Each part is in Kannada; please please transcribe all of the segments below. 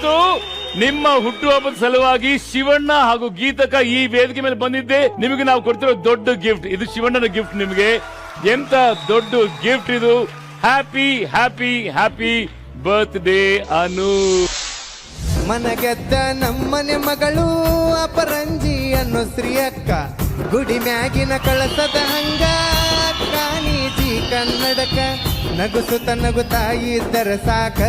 ಇವತ್ತು ನಿಮ್ಮ ಹುಟ್ಟುಹಬ್ಬದ ಸಲುವಾಗಿ ಶಿವಣ್ಣ ಹಾಗೂ ಗೀತಕ ಈ ವೇದಿಕೆ ಮೇಲೆ ಬಂದಿದ್ದೆ. ನಿಮಗೆ ನಾವು ಕೊಡ್ತಿರೋ ದೊಡ್ಡ ಗಿಫ್ಟ್ ಇದು ಶಿವಣ್ಣನ ಗಿಫ್ಟ್ ನಿಮಗೆ. ಎಂತ ದೊಡ್ಡ ಗಿಫ್ಟ್ ಇದು. Happy happy happy birthday Anu. ಮನಗೆದ್ದ ನಮ್ಮನೆ ಮಗಳು ಅಪರಂಜಿ ಅನ್ನೋ ಶ್ರೀ ಗುಡಿ ಮ್ಯಾಗಿನ ಕಳಸದ ಹಂಗ ಕಾನೀಜಿ ಕನ್ನಡಕ ನಗುಸುತ್ತ ನಗುತ್ತಾ ಇದ್ದರ ಸಾಕ.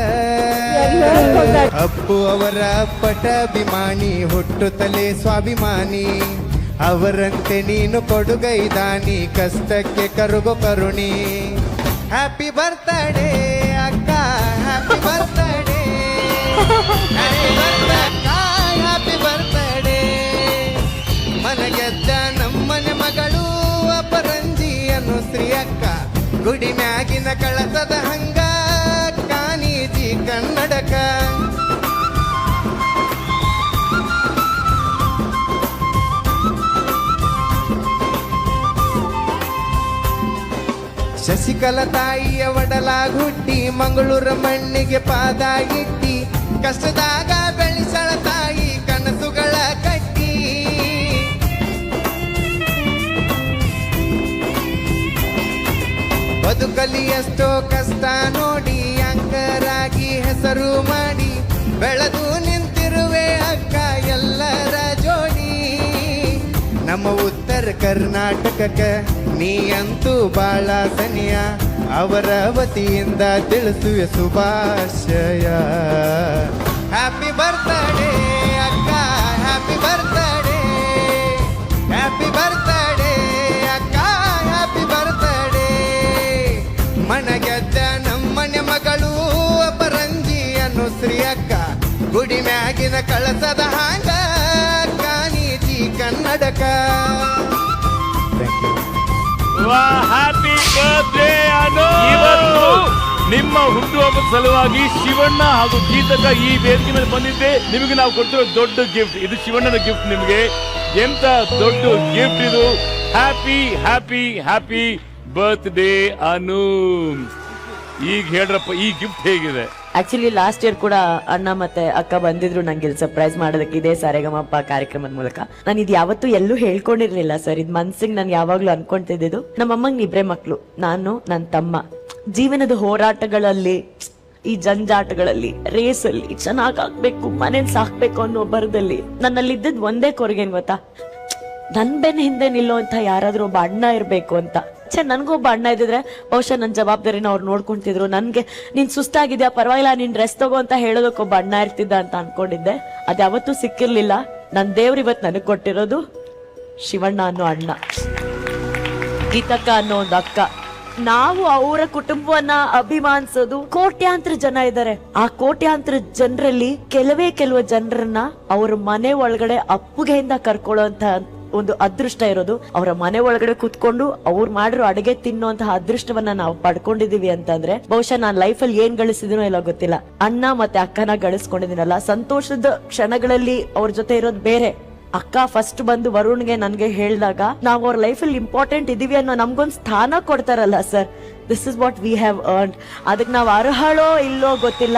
ಅಪ್ಪು ಅವರ ಪಟ ಅಭಿಮಾನಿ ಹುಟ್ಟುತ್ತಲೇ ಸ್ವಾಭಿಮಾನಿ. ಅವರಂತೆ ನೀನು ಕೊಡುಗೈದಾನಿ ಕಷ್ಟಕ್ಕೆ ಕರುಗು ಕರುಣಿ. ಹ್ಯಾಪಿ ಬರ್ತಡೇ ಗುಡಿ ಮ್ಯಾಗಿನ ಕಳಸದ ಹಂಗ, ಕಾನೀಜಿ ಕನ್ನಡಕ. ಶಶಿಕಲ ತಾಯಿಯ ಒಡಲ ಹುಟ್ಟಿ ಮಂಗಳೂರ ಮಣ್ಣಿಗೆ ಪಾದ ಇಟ್ಟಿ ಕಷ್ಟದಾಗ ಬೆಳೆಸಳ ತಾಯಿ ಬದುಕಲಿ ಎಷ್ಟೋ ಕಷ್ಟ ನೋಡಿ ಅಂಕರಾಗಿ ಹೆಸರು ಮಾಡಿ ಬೆಳೆದು ನಿಂತಿರುವೆ ಅಕ್ಕ ಎಲ್ಲರ ಜೋಡಿ. ನಮ್ಮ ಉತ್ತರ ಕರ್ನಾಟಕಕ್ಕೆ ನೀ ಅಂತೂ ಬಾಳ ಸನಿಯ, ಅವರ ವತಿಯಿಂದ ತಿಳಿಸುವೆ ಶುಭಾಶಯ. ಹ್ಯಾಪಿ ಬರ್ತಡೇ ಅಕ್ಕ ಗುಡಿ ಮ್ಯಾಗಿನ ಕಳಸದ ಹಾಂಗ ಕಾನೀಜಿ ಕನ್ನಡಕ. Happy birthday Anu! ಇವತ್ತು ನಿಮ್ಮ ಹುಟ್ಟುಹಬ್ಬದ ಸಲುವಾಗಿ ಶಿವಣ್ಣ ಹಾಗೂ ಗೀತಕ ಈ ವೇದಿಕೆ ಮೇಲೆ ಬಂದಿದ್ದೆ. ನಿಮಗೆ ನಾವು ಕೊಡ್ತಿರೋ ದೊಡ್ಡ ಗಿಫ್ಟ್ ಇದು ಶಿವಣ್ಣನ ಗಿಫ್ಟ್ ನಿಮಗೆ. ಎಂತ ದೊಡ್ಡ ಗಿಫ್ಟ್ ಇದು? Happy happy happy birthday Anu! ಈಗ ಹೇಳ್ರಪ್ಪ ಈ ಗಿಫ್ಟ್ ಹೇಗಿದೆ? ಆಕ್ಚುಲಿ ಲಾಸ್ಟ್ ಇಯರ್ ಕೂಡ ಅಣ್ಣ ಮತ್ತೆ ಅಕ್ಕ ಬಂದಿದ್ರು ನಂಗೆ ಸರ್ಪ್ರೈಸ್ ಮಾಡೋದಕ್ಕೆ. ಇದೇ ಸಾರೇಗಮಪ್ಪ ಕಾರ್ಯಕ್ರಮದ ಮೂಲಕ. ನಾನು ಇದು ಯಾವತ್ತೂ ಎಲ್ಲೂ ಹೇಳ್ಕೊಂಡಿರ್ಲಿಲ್ಲ ಸರ್. ಇದು ಮನ್ಸಿಗೆ ನಾನು ಯಾವಾಗ್ಲೂ ಅನ್ಕೊಂತಿದ್ದು ನಮ್ಮ ಅಮ್ಮಂಗ್ ಇಬ್ರೇ ಮಕ್ಕಳು ನಾನು ನನ್ನ ತಮ್ಮ. ಜೀವನದ ಹೋರಾಟಗಳಲ್ಲಿ, ಈ ಜಂಜಾಟಗಳಲ್ಲಿ ರೇಸಲ್ಲಿ ಚೆನ್ನಾಗ್ ಹಾಕ್ಬೇಕು ಮನೇಲಿ ಸಾಕ್ಬೇಕು ಅನ್ನೋ ಬರದಲ್ಲಿ ನನ್ನಲ್ಲಿದ್ದದ್ ಒಂದೇ ಕೊರಗೇನ್ ಗೊತ್ತಾ? ನನ್ ಬೆನ್ ಹಿಂದೆ ನಿಲ್ಲುವಂತ ಯಾರಾದ್ರೂ ಒಬ್ಬ ಅಣ್ಣ ಇರ್ಬೇಕು ಅಂತ. ಛೆ, ನನಗೊಬ್ಬ ಅಣ್ಣ ಇದ್ದಿದ್ರೆ ಬಹುಶಃ ನನ್ನ ಜವಾಬ್ದಾರಿನ ಅವ್ರು ನೋಡ್ಕೊಂತಿದ್ರು. ನನಗೆ ನೀನು ಸುಸ್ತಾಗಿದ್ಯಾ, ಪರವಾಗಿಲ್ಲ, ನೀನು ಡ್ರೆಸ್ ತಗೋ ಅಂತ ಹೇಳೋದಕ್ಕೊಬ್ಬ ಅಣ್ಣ ಇರ್ತಿದ್ದ ಅಂತ ಅನ್ಕೊಂಡಿದ್ದೆ. ಅದ್ಯಾವತ್ತೂ ಸಿಕ್ಕಿರಲಿಲ್ಲ. ನನ್ನ ದೇವ್ರು ಇವತ್ತು ನನಗೆ ಕೊಟ್ಟಿರೋದು ಶಿವಣ್ಣ ಅನ್ನೋ ಅಣ್ಣ. ಗೀತಕ್ಕ ಅನ್ನೋ ಒಂದು ಅಕ್ಕ. ನಾವು ಅವರ ಕುಟುಂಬವನ್ನ ಅಭಿಮಾನಿಸೋದು ಕೋಟ್ಯಾಂತರ ಜನ ಇದ್ದಾರೆ ಆ ಕೋಟ್ಯಾಂತರ ಜನರಲ್ಲಿ ಕೆಲವೇ ಕೆಲವು ಜನರನ್ನ ಅವರ ಮನೆ ಒಳಗಡೆ ಅಪ್ಪುಗೆಯಿಂದ ಕರ್ಕೊಳ್ಳುವಂತ ಒಂದು ಅದೃಷ್ಟ ಇರೋದು. ಅವರ ಮನೆ ಒಳಗಡೆ ಕುತ್ಕೊಂಡು ಅವ್ರು ಮಾಡಿರೋ ಅಡಿಗೆ ತಿನ್ನುವಂತಹ ಅದೃಷ್ಟವನ್ನ ನಾವು ಪಡ್ಕೊಂಡಿದೀವಿ ಅಂತಂದ್ರೆ ಬಹುಶಃ ನಾನ್ ಅಲ್ಲಿ ಏನ್ ಗಳಿಸಿದಿನೋ ಇಲ್ಲ ಗೊತ್ತಿಲ್ಲ. ಅಣ್ಣ ಮತ್ತೆ ಅಕ್ಕನ ಗಳಿಸ್ಕೊಂಡಿದ್ದೀನಲ್ಲ ಸಂತೋಷದ ಕ್ಷಣಗಳಲ್ಲಿ ಅವ್ರ ಜೊತೆ ಇರೋದು ಬೇರೆ. ಅಕ್ಕ ಫಸ್ಟ್ ಬಂದು ವರುಣ್ಗೆ ನನ್ಗೆ ಹೇಳಿದಾಗ, ನಾವು ಅವ್ರ ಅಲ್ಲಿ ಇಂಪಾರ್ಟೆಂಟ್ ಇದೀವಿ ಅನ್ನೋ ನಮ್ಗೊಂದು ಸ್ಥಾನ ಕೊಡ್ತಾರಲ್ಲ sir. This is what we have earn ಅದಕ್ಕೆ ನಾವು ಅರ್ಹಳೋ ಇಲ್ಲೋ ಗೊತ್ತಿಲ್ಲ.